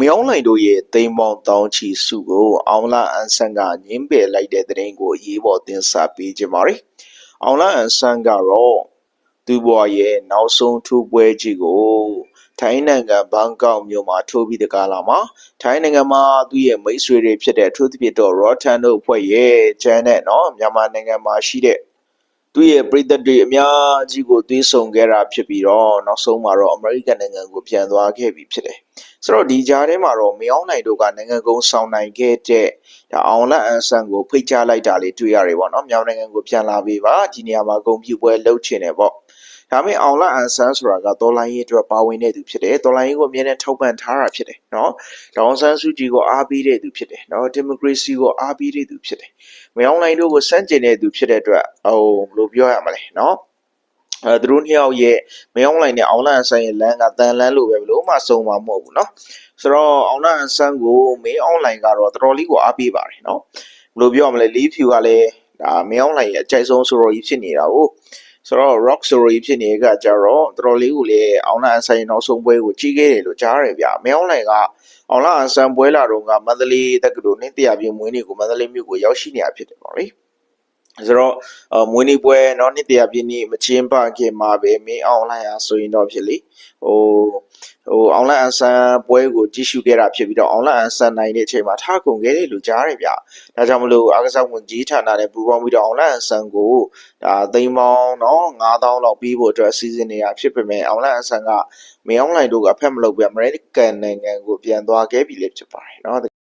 မြောင်းလိုင်တို့ရဲ့သိမ်းပေါင်းတောင်းချီစုကိုအောင်လာအန်ဆန်ကငင်းပယ်လိုက်တဲ့တဲ့ရင်ကိုအရေးပေါ်တင်ဆက်ပေးကြပါရယ်။အောင်လာအန်ဆန်ကတော့သူ့ဘဝရဲ့နောက်ဆုံးထိုးပွဲကြီးကိုထိုင်းနိုင်ငံဘန်ကောက်မြို့မှာထိုးပြီးတကားလာမှာထိုင်းနိုင်ငံမှာသူ့ရဲ့မိတ်ဆွေတွေဖြစ်တဲ့အထူးသဖြင့်တော့ Rotan တို့ဖွဲ့ရဲ့ကျန်းတဲ့နော်မြန်မာနိုင်ငံမှာရှိတဲ့ သူ့ရဲ့ပြည်သက်တွေအများကြီးကိုသွေးဆောင်ခဲ့တာဖြစ်ပြီးတော့နောက်ဆုံးမှာတော့အမေရိကန်နိုင်ငံကိုပြန်သွားခဲ့ပြီဖြစ်တယ်။ဆိုတော့ဒီကြားထဲမှာတော့မြောင်းနိုင်တို့ကနိုင်ငံကုန်းဆောင်နိုင်ခဲ့တဲ့ဒါအောင်လက်အန်ဆန်ကိုဖိတ်ကြားလိုက်တာလေးတွေ့ရတယ်ပေါ့နော်။မြောင်းနိုင်ငံကိုပြန်လာပြီပါဒီနေရာမှာဂုံပြူပွဲလှုပ်ချင်တယ်ပေါ့။ ဒါပေမဲ့အောင်လက်အန်ဆန်ဆိုတာကတော်လိုင်းရေးအတွက်ပါဝင်တဲ့သူဖြစ်တယ်။တော်လိုင်းရေးကိုအမြဲတမ်းထောက်ပံ့ထားတာဖြစ်တယ်နော်။ဒေါအောင်ဆန်းစုကြည်ကိုအားပေးတဲ့သူဖြစ်တယ်နော်။ဒီမိုကရေစီကိုအားပေးတဲ့သူဖြစ်တယ်။ မယောင်းလိုင်းတို့ကိုစန့်ကျင်တဲ့သူဖြစ်တဲ့အတွက်ဟိုဘယ်လိုပြောရမလဲเนาะအဲသူတို့နှစ်ယောက်ရဲ့မယောင်းလိုင်းနဲ့အောင်လန့်အဆန်းရဲ့လမ်းကတန်လန်းလို့ပဲဘယ်လို့မှစုံမှာမဟုတ်ဘူးเนาะဆိုတော့အောင်လန့်အဆန်းကိုမင်းအောင်လိုင်းကတော့တော်တော်လေးကိုအားပေးပါတယ်เนาะဘယ်လိုပြောရမလဲလီးဖြူကလည်းဒါမယောင်းလိုင်းရဲ့အကြိုက်ဆုံးဆိုတော့ကြီးဖြစ်နေတာကို ဆိုတော့ rock story ဖြစ်နေတဲ့ကကြတော့တော်တော်လေးကိုလည်းအောင်လန့်အဆန်းရဲ့နောက်ဆုံးပွဲကိုကြီးခဲ့တယ်လို့ကြားရတယ်ဗျမယောင်းလိုင်းက အောင်လာအန်ဆန်ပွဲလာတော့ကမန္တလေးတက္ကသိုလ်နှစ်တရာပြည့်မွေးနေ့ကိုမန္တလေးမြို့ကိုရောက်ရှိနေတာဖြစ်တယ်ပေါ့လေဆိုတော့အမွေးနေ့ပွဲเนาะနှစ်တရာပြည့်နေ့မချင်းပခင်မှာပဲမင်းအောင်လိုက်အားဆိုရင်တော့ဖြစ်လေဟို ဟိုအောင်လန်အန်ဆန်ပွဲကိုကြည့်ရှုခဲ့တာဖြစ်ပြီးတော့အောင်လန်အန်ဆန်နိုင်တဲ့အချိန်မှာထားကုန်ခဲ့တယ်လို့ကြားရတယ်ဗျ။ဒါကြောင့်မလို့အားကစားဝန်ကြီးဌာနနဲ့ပူးပေါင်းပြီးတော့အောင်လန်အန်ဆန်ကိုဒါသိန်းပေါင်းနော်9000လောက်ပေးဖို့အတွက်စီစဉ်နေတာဖြစ်ပေမဲ့အောင်လန်အန်ဆန်ကမင်းအောင်လိုင်းတို့ကအဖက်မလုပ်ပြန်အမေရိကန်နိုင်ငံကိုပြန်သွားခဲ့ပြီလေဖြစ်ပါတယ်နော်